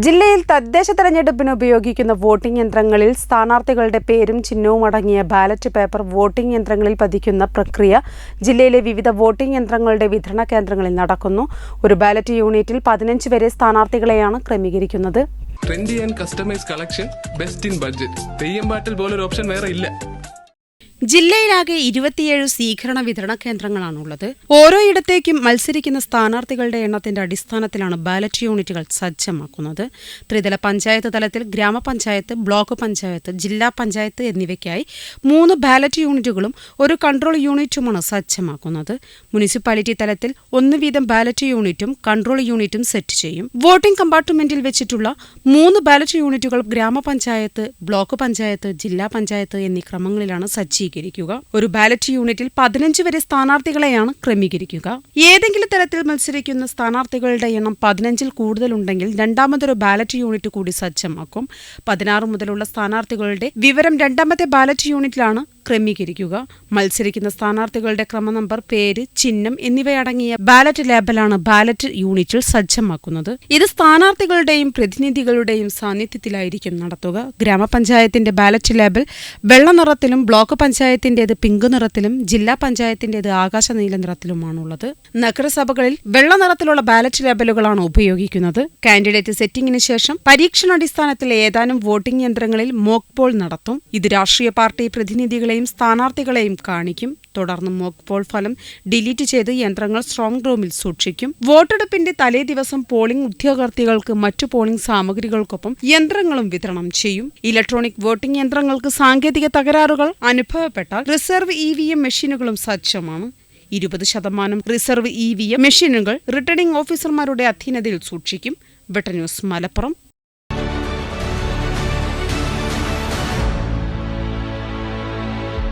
ജില്ലയിൽ തദ്ദേശ തെരഞ്ഞെടുപ്പിന് ഉപയോഗിക്കുന്ന വോട്ടിംഗ് യന്ത്രങ്ങളിൽ സ്ഥാനാർത്ഥികളുടെ പേരും ചിഹ്നവും അടങ്ങിയ ബാലറ്റ് പേപ്പർ വോട്ടിംഗ് യന്ത്രങ്ങളിൽ പതിക്കുന്ന പ്രക്രിയ ജില്ലയിലെ വിവിധ വോട്ടിംഗ് യന്ത്രങ്ങളുടെ വിതരണ കേന്ദ്രങ്ങളിൽ നടക്കുന്നു. ഒരു ബാലറ്റ് യൂണിറ്റിൽ പതിനഞ്ച് വരെ സ്ഥാനാർത്ഥികളെയാണ് ക്രമീകരിക്കുന്നത്. Trendy and customise collection best in budget Theyyam പാട്ടിൽ പോലൊരു ഓപ്ഷൻ വേറെ ഇല്ല. ജില്ലയിലാകെ ഇരുപത്തിയേഴ് സ്വീകരണ വിതരണ കേന്ദ്രങ്ങളാണുള്ളത്. ഓരോയിടത്തേക്കും മത്സരിക്കുന്ന സ്ഥാനാർത്ഥികളുടെ എണ്ണത്തിന്റെ അടിസ്ഥാനത്തിലാണ് ബാലറ്റ് യൂണിറ്റുകൾ സജ്ജമാക്കുന്നത്. ത്രിതല പഞ്ചായത്ത് തലത്തിൽ ഗ്രാമപഞ്ചായത്ത് ബ്ലോക്ക് പഞ്ചായത്ത് ജില്ലാ പഞ്ചായത്ത് എന്നിവയ്ക്കായി മൂന്ന് ബാലറ്റ് യൂണിറ്റുകളും ഒരു കൺട്രോൾ യൂണിറ്റുമാണ് സജ്ജമാക്കുന്നത്. മുനിസിപ്പാലിറ്റി തലത്തിൽ ഒന്ന് വീതം ബാലറ്റ് യൂണിറ്റും കൺട്രോൾ യൂണിറ്റും സെറ്റ് ചെയ്യും. വോട്ടിംഗ് കമ്പാർട്ട്മെന്റിൽ വെച്ചിട്ടുള്ള മൂന്ന് ബാലറ്റ് യൂണിറ്റുകൾ ഗ്രാമപഞ്ചായത്ത് ബ്ലോക്ക് പഞ്ചായത്ത് ജില്ലാ പഞ്ചായത്ത് എന്നീ ക്രമങ്ങളിലാണ് സജ്ജീകരിക്കുക ഒരു ബാലറ്റ് യൂണിറ്റിൽ പതിനഞ്ച് വരെ സ്ഥാനാർത്ഥികളെയാണ് ക്രമീകരിക്കുക. ഏതെങ്കിലും തരത്തിൽ മത്സരിക്കുന്ന സ്ഥാനാർത്ഥികളുടെ എണ്ണം പതിനഞ്ചിൽ കൂടുതലുണ്ടെങ്കിൽ രണ്ടാമതൊരു ബാലറ്റ് യൂണിറ്റ് കൂടി സജ്ജമാക്കും. പതിനാറ് മുതലുള്ള സ്ഥാനാർത്ഥികളുടെ വിവരം രണ്ടാമത്തെ ബാലറ്റ് യൂണിറ്റിലാണ് ക്രമീകരിക്കുക. മത്സരിക്കുന്ന സ്ഥാനാർത്ഥികളുടെ ക്രമനമ്പർ പേര് ചിഹ്നം എന്നിവയടങ്ങിയ ബാലറ്റ് ലേബലാണ് ബാലറ്റ് യൂണിറ്റിൽ സജ്ജമാക്കുന്നത്. ഇത് സ്ഥാനാർത്ഥികളുടെയും പ്രതിനിധികളുടെയും സാന്നിധ്യത്തിലായിരിക്കും നടത്തുക. ഗ്രാമപഞ്ചായത്തിന്റെ ബാലറ്റ് ലേബൽ വെള്ള നിറത്തിലും ബ്ലോക്ക് പഞ്ചായത്തിന്റേത് പിങ്ക് നിറത്തിലും ജില്ലാ പഞ്ചായത്തിന്റേത് ആകാശ നീല നിറത്തിലുമാണുള്ളത്. നഗരസഭകളിൽ വെള്ള നിറത്തിലുള്ള ബാലറ്റ് ലേബലുകളാണ് ഉപയോഗിക്കുന്നത്. കാൻഡിഡേറ്റ് സെറ്റിംഗിന് ശേഷം പരീക്ഷണാടിസ്ഥാനത്തിൽ ഏതാനും വോട്ടിംഗ് യന്ത്രങ്ങളിൽ മോക്ക് പോൾ നടത്തും. ഇത് രാഷ്ട്രീയ പാർട്ടി പ്രതിനിധികളെയും സ്ഥാനാർത്ഥികളെയും കാണിക്കും. തുടർന്ന് മോക്ക് പോൾ ഫലം ഡിലീറ്റ് ചെയ്ത് യന്ത്രങ്ങൾ സ്ട്രോങ് റൂമിൽ സൂക്ഷിക്കും. വോട്ടെടുപ്പിന്റെ തലേ ദിവസം പോളിംഗ് ഉദ്യോഗാർത്ഥികൾക്ക് മറ്റു പോളിംഗ് സാമഗ്രികൾക്കൊപ്പം യന്ത്രങ്ങളും വിതരണം ചെയ്യും. ഇലക്ട്രോണിക് വോട്ടിംഗ് യന്ത്രങ്ങൾക്ക് സാങ്കേതിക തകരാറുകൾ അനുഭവപ്പെട്ടാൽ റിസർവ് ഇ വി എം മെഷീനുകളും സജ്ജമാണ്. ഇരുപത് ശതമാനം റിസർവ് ഇ വി എം മെഷീനുകൾ റിട്ടേണിംഗ് ഓഫീസർമാരുടെ അധീനതയിൽ സൂക്ഷിക്കും. വെട്ട ന്യൂസ് മലപ്പുറം.